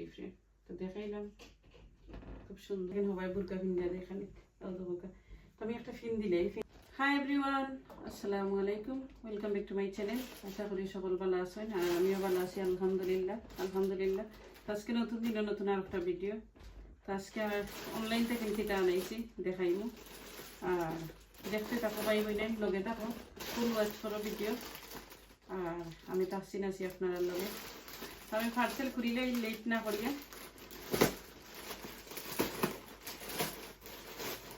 Different তো দেখাইলাম। খুব সুন্দর। সবাই বুরকা তো আমি একটা ফিন হাই এভরিওয়ান আসসালামু আলাইকুম। Welcome back to my channel আশা করি সকল ভালো আছেন, আর আমিও ভালো আছি, আলহামদুলিল্লাহ আলহামদুলিল্লাহ। আজকে নতুন দিনে নতুন আর একটা ভিডিও তো আজকে আর অনলাইন থেকে আনাইছি, দেখাইমু। আর দেখতে থাকো পাই নাই লগে থাকো। ফুল ওয়াচ করো ভিডিও আর আমি তো আসছি নাছি আপনার লগে। আমি পার্সেল করিলেই লেট না করিয়া।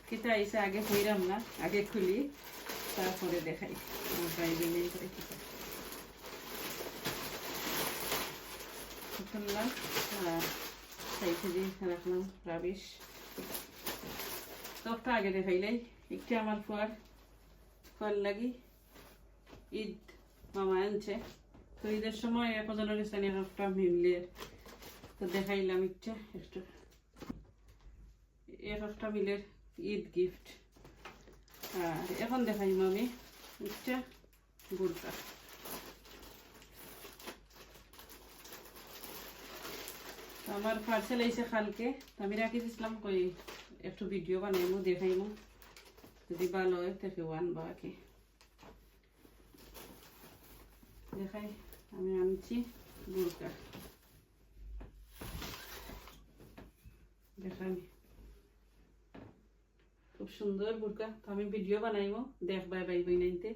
কিতা আইসে আগে হইরাম না, আগে খুলি, তারপরে দেখাই। নেই করে দেখাইলাই একটু আমার ফুয়ার ফুয়ার লাগি। ঈদ, মামা আনছে। তো ঈদের সময় এক জনের একটা মিলিয়ে তো দেখাইলাম একটু একটু। এক একটা মিলের ঈদ গিফট আর এখন দেখাইম আমি বুড়কা তো আমার পার্সেল কালকে, তো আমি রাখি দিছিলাম কই একটু ভিডিও বানাইমু, দেখাইমু। যদি ভালো হয় তাকে আনব আর কি। দেখাই। আমি আনছি বুড়কা দেখাই। খুব সুন্দর বুড়কা তো আমি ভিডিও বানাইমো। দেখবাই বাই, বই নাইতে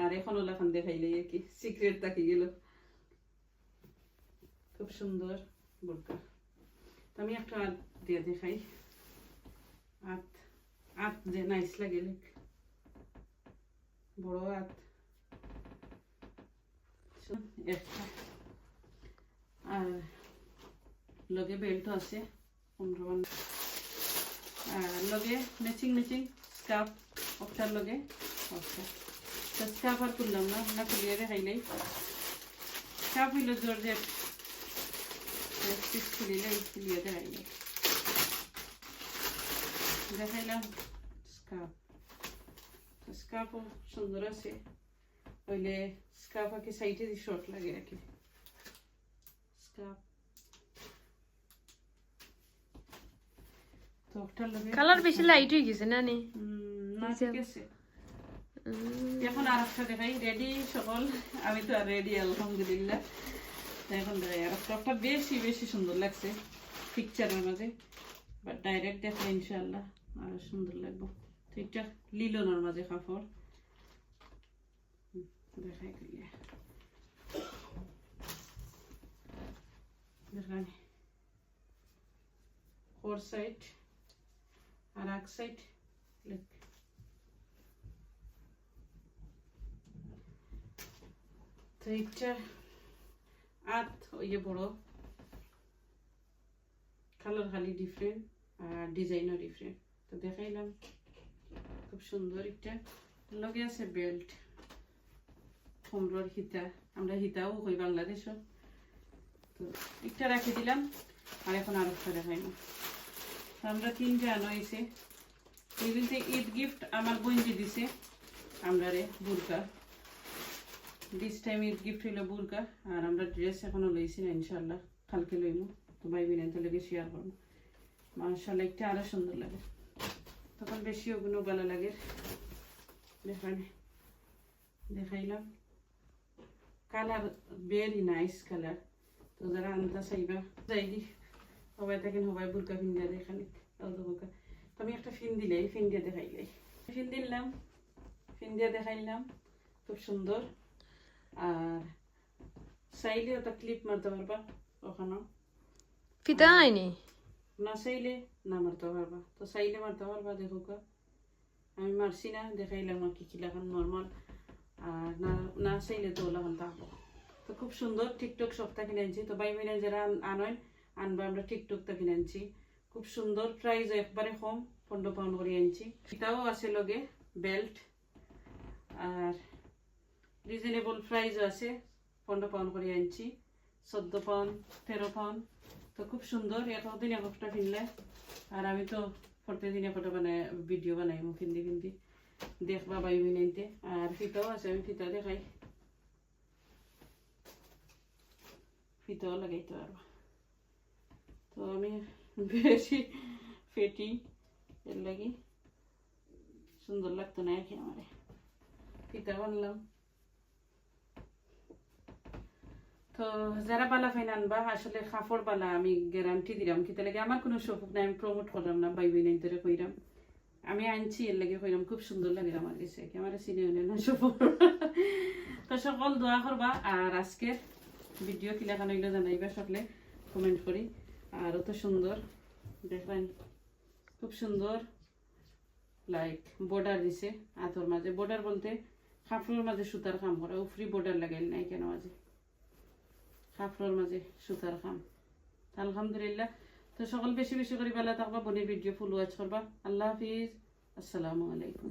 আর এখন ওলাখান দেখাইলে আর কি। সিক্রেট থাকি গেল? খুব সুন্দর বুড়কা তো আমি একটা আত দিয়ে দেখাই। আত আত যে নাইস লাগে বড় আত আর লগে বেল্ট আছে, পনেরো আর লগে ম্যাচিং ম্যাচিং স্কার্ফ ওটার লগে ওটা তো স্কার্ফ আর করলাম না না খুলিয়ে দেখাইলেই স্কার্ফ হইল জর্জেট পিস খুলিলে খুলিয়ে দেখাইলে দেখাইলাম স্কার্ফ স্কার্ফও সুন্দর আছে। হইলে স্কার্ফ আর কি সাইডে দিয়ে শর্ট লাগে আর কি। স্কার্ফ। কালার বেশি লাইট হয়ে গেছে না নি হুম, না ঠিক আছে। এখন আর একটা দেখাই রেডি সকল? আমি তো আর রেডি আলহামদুলিল্লাহ। এখন দেখাই আর একটা বেশি বেশি সুন্দর লাগছে পিকচারের মাঝে। বাট ডাইরেক্ট দেখলে ইনশাল্লাহ আরও সুন্দর লাগবে। তো এটা লিলনের মাঝে কাপড় দেখাই কইয়া দেখাই ফোর সাইড আর এক সাইড তো এটা আত ওই যে বড় কালার খালি ডিফারেন্ট আর ডিজাইনও ডিফারেন্ট তো দেখাইলাম খুব সুন্দর একটা লগে আছে বেল্ট কমরর হিতা, আমরা হিতাও কই বাংলাদেশও। তো একটা রাখি দিলাম, আর এখন আর একটা দেখাইলাম তো আমরা তিনটে আনো হয়েছে এগুলিতে ঈদ গিফট আমার বোনজি দিছে, আমরা রে বুরকা। দিস টাইম ঈদ গিফট হইল বুরকা, আর আমরা ড্রেস এখনও লইছি না ইনশাল্লাহ কালকে লইমু। তো ভাই বোনের তো লেগে শেয়ার করব। মার্শাল্লাহ একটা আরও সুন্দর লাগে। তখন বেশি ওগুলো ভালো লাগে। দেখানে দেখাইলাম। Colour very nice colour. তো যারা আনতে চাইবা যাইদি সবাই থাকেন সবাই বুরকা ফিন্দিয়া দেখানি বুরকা। তো আমি একটা ফিন দিলে ফিন দিয়ে দেখাইলাই ফিন দিলাম ফিন দিয়ে দেখাইলাম খুব সুন্দর। আর চাইলে ওটা ক্লিপ মারতে পারবা ওখানেও। ফিতা আইনি? না চাইলে না মারতে পারবা। তো চাইলে মারতে পারবা দেখো কা আমি মারছি না দেখাইলাম আর কি কিলাখান নর্মাল আর না চাইলে তো ওলাখান থাকব তো খুব সুন্দর টিকটক সপ্তাহ কিনে আনছি। তো ভাই বোনে যারা আন- আনয় আনবা, আমরা টিকটকটা কিনে আনছি। খুব সুন্দর প্রাইস একবারে কম, পনেরো পাউন্ড করে আনছি। এটাও আছে লগে বেল্ট আর রিজনেবল প্রাইসও আছে, পনেরো পাউন্ড করে আনছি। চোদ্দ পাউন্ড তেরো পাউন্ড তো খুব সুন্দর, এতদিন একটা কিনলে। আর আমি তো প্রত্যেকদিন একটা বানাই ভিডিও বানাই মু কিনতে কিনতে। দেখবা বাই বিনাইতে আর ফিতাও আছে, আমি ফিতা দেখাই। ফিতাও লাগাইতে পারবা তো আমি বেশি ফেটি এর লাগি সুন্দর লাগতো না আর কি আমার ফিতা বানলাম তো যারা বালা ফাইন আনবা আসলে কাপড় বালা আমি গ্যারান্টি দিলাম কি লাগে আমার কোনো শোক নাই আমি প্রমোট করলাম না বাই বাই নাই ধরে কইরাম আমি আনছি এর লাগে কইরাম খুব সুন্দর লাগে আমার কাছে আমার চিনে হলে না সব তো সকল দোয়া করবা আর আজকের ভিডিও কিলা কান হইল জানাইবা সকলে কমেন্ট করি। আর অত সুন্দর দেখবেন খুব সুন্দর লাইক বর্ডার দিছে আতর মাঝে। বর্ডার বলতে কাপড়ের মাঝে সুতার কাম করা উফরি বর্ডার লাগাইল নাই কেন মাঝে? কাপড়ের মাঝে সুতার কাম আলহামদুলিল্লাহ। তো সকল বেশি বেশি করে বেলা থাকবা, বনের ভিডিও ফুল ওয়াচ করবা। আল্লাহ হাফিজ। আসসালামু আলাইকুম।